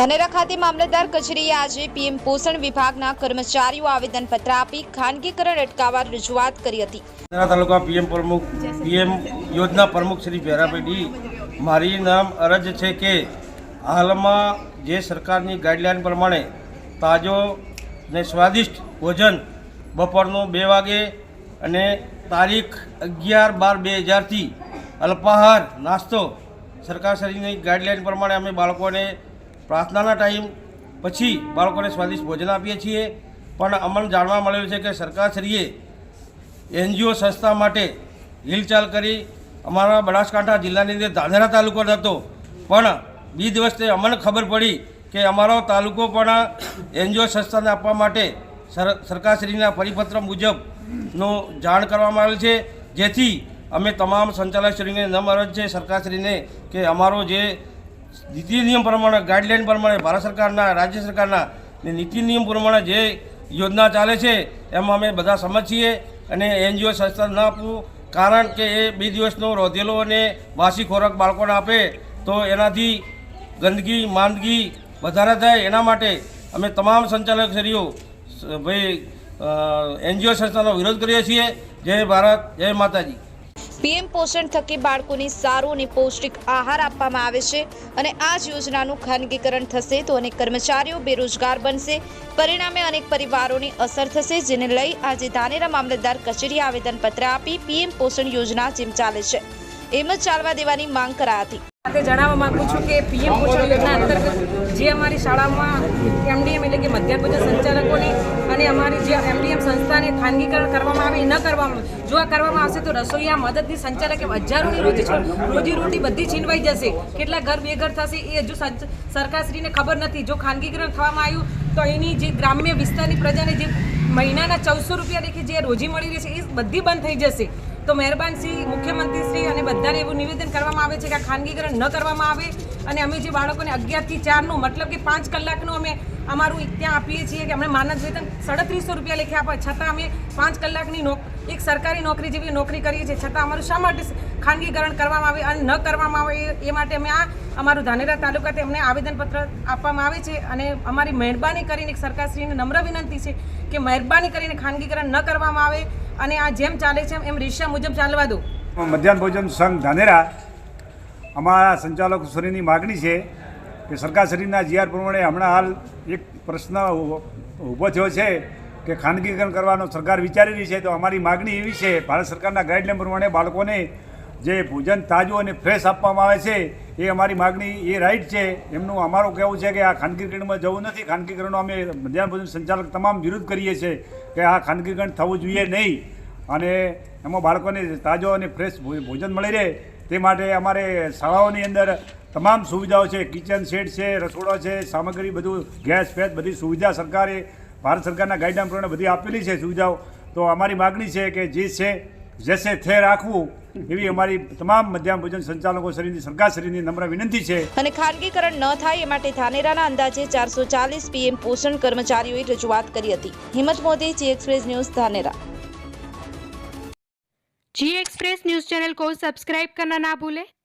ધાનેરા ખાતે મામલતદાર કચેરીએ આજે પીએમ પોષણ વિભાગના કર્મચારીઓ આવેદનપત્ર આપી ખાનગીકરણ અટકાવવા રજૂઆત કરી હતી. તાલુકા પીએમ પ્રમુખ, પીએમ યોજના પ્રમુખ શ્રી ભેરાભાઈ મારી નામ અરજ છે કે હાલમાં જે સરકારની ગાઈડલાઈન પ્રમાણે તાજો ને સ્વાદિષ્ટ ભોજન બપોરનું બે વાગે અને તારીખ અગિયાર બાર બે હજારથી અલ્પાહાર નાસ્તો સરકારશ્રીની ગાઈડલાઈન પ્રમાણે અમે બાળકોને પ્રાર્થનાના ટાઈમ પછી બાળકોને સ્વાદિષ્ટ ભોજન આપીએ છીએ. પણ અમને જાણવા મળેલું છે કે સરકારશ્રીએ એનજીઓ સંસ્થા માટે હિલચાલ કરી. અમારા બનાસકાંઠા જિલ્લાની અંદર ધાનેરા તાલુકો હતો. પણ બી દિવસે અમને ખબર પડી કે અમારો તાલુકો પણ એનજીઓ સંસ્થાને આપવા માટે સર, સરકારશ્રીના પરિપત્ર મુજબનું જાણ કરવામાં આવેલ છે. જેથી અમે તમામ સંચાલકશ્રીને નમ અરજ છે, સરકારશ્રીને, કે અમારો જે નીતિ નિયમ પ્રમાણે, ગાઈડલાઈન પ્રમાણે ભારત સરકારના, રાજ્ય સરકારના નીતિ નિયમ પ્રમાણે જે યોજના ચાલે છે, એમાં અમે બધા સમજ છીએ અને એનજીઓ સંસ્થા ન આપવું કારણ કે એ બે દિવસનો રોધેલો અને વાસી ખોરાક બાળકોને આપે તો એનાથી ગંદકી, માંદગી વધારે થાય. એના માટે અમે તમામ સંચાલકશ્રીઓ ભાઈ એનજીઓ સંસ્થાનો વિરોધ કરીએ છીએ. જય ભારત, જય માતાજી. પીએમ પોષણ થકી બાળકોને સારો અને પૌષ્ટિક આહાર આપવામાં આવે છે અને આ જ યોજનાનું ખાનગીકરણ થશે તો અનેક કર્મચારીઓ બેરોજગાર બનશે. પરિણામે અનેક પરિવારોને અસર થશે, જેને લઈ આજે ધાનેરા મામલતદાર કચેરીએ આવેદનપત્ર આપી પીએમ પોષણ યોજના જેમ ચાલે છે. એમ જ ચાલવા દેવાની માંગ કરાઈ હતી. જણાવવા માંગુ છું કે પીએમ પોષણ યોજના અંતર્ગત જે અમારી શાળામાં એમડીએમ એટલે કે મધ્યાહન ભોજન સંચાલકોને અમારી જે એમડીએમ સંસ્થાને ખાનગીકરણ કરવામાં આવે ન કરવામાં જો આ કરવામાં આવશે તો રસોઈયા મદદની સંચાલક એમ હજારોની રોજી રોજી રોટી બધી છીનવાઈ જશે. કેટલા ઘર બેઘર થશે એ હજુ સરકારશ્રીને ખબર નથી. જો ખાનગીકરણ થવામાં આવ્યું, તો એની જે ગ્રામ્ય વિસ્તારની પ્રજાને જે મહિનાના ચૌદસો રૂપિયા દેખી જે રોજી મળી રહી છે એ બધી બંધ થઈ જશે. તો મહેરબાન શ્રી, મુખ્યમંત્રી શ્રી અને બધાને એવું નિવેદન કરવામાં આવે છે કે આ ખાનગીકરણ ન કરવામાં આવે. અને અમે જે બાળકોને અગિયારથી ચારનું, મતલબ કે પાંચ કલાકનું અમે અમારું ત્યાં આપીએ છીએ કે અમને માનદ વેતન સાડત્રીસો રૂપિયા લેખે આપે છતાં અમે પાંચ કલાકની એક સરકારી નોકરી જેવી નોકરી કરીએ છીએ. છતાં અમારું શા માટે ખાનગીકરણ કરવામાં આવે અને ન કરવામાં આવે એ- માટે અમે આ અમારું ધાનેરા તાલુકાથી અમને આવેદનપત્ર આપવામાં આવે છે અને અમારી મહેરબાની કરીને સરકારશ્રીને નમ્ર વિનંતી છે કે મહેરબાની કરીને ખાનગીકરણ ન કરવામાં આવે અને આ જેમ ચાલે છે એમ રેશિયા મુજબ ચાલવા દો. મધ્યાહન ભોજન સંઘ ધાનેરા અમારા સંચાલક માગણી છે કે સરકારશ્રીના જીઆર પ્રમાણે હમણાં હાલ એક પ્રશ્ન ઊભો- થયો છે કે ખાનગીકરણ કરવાનો સરકાર વિચારી રહી છે, તો અમારી માગણી એવી છે, ભારત સરકારના ગાઈડલાઈન પ્રમાણે બાળકોને જે ભોજન તાજું અને ફ્રેશ આપવામાં આવે છે, એ અમારી માગણી એ રાઈટ છે. એમનું અમારું કહેવું છે કે આ ખાનગીકરણમાં જવું નથી. ખાનગીકરણનો અમે મધ્યાહન ભોજન સંચાલક તમામ વિરોધ કરીએ છીએ કે આ ખાનગીકરણ થવું જોઈએ નહીં. અને એમાં બાળકોને તાજો અને ફ્રેશ ભોજન મળી રહે તે માટે અમારે શાળાઓની અંદર તમામ સુવિધાઓ છે કિચન સેટ છે રસોડો છે સામગ્રી બધું ગેસ ફેસ બધી સુવિધા સરકારે ભારત સરકારના ગાઈડલાઈન પ્રમાણે બધી આપેલી છે સુવિધાઓ તો અમારી માગણી છે કે જે છે જેસે થે રાખવું એવી અમારી તમામ મધ્યાહન ભોજન સંચાલકો શ્રીની સરકાર શ્રીની નમ્ર વિનંતી છે અને ખાનગીકરણ ન થાય એ માટે ધાનેરાના અંદાજે ચારસો ચાલીસ પીએમ પોષણ કર્મચારીઓએ રજૂઆત કરી હતી Himmat Modi G express news Dhanera G express news channel को सब्सक्राइब करना ना भूलें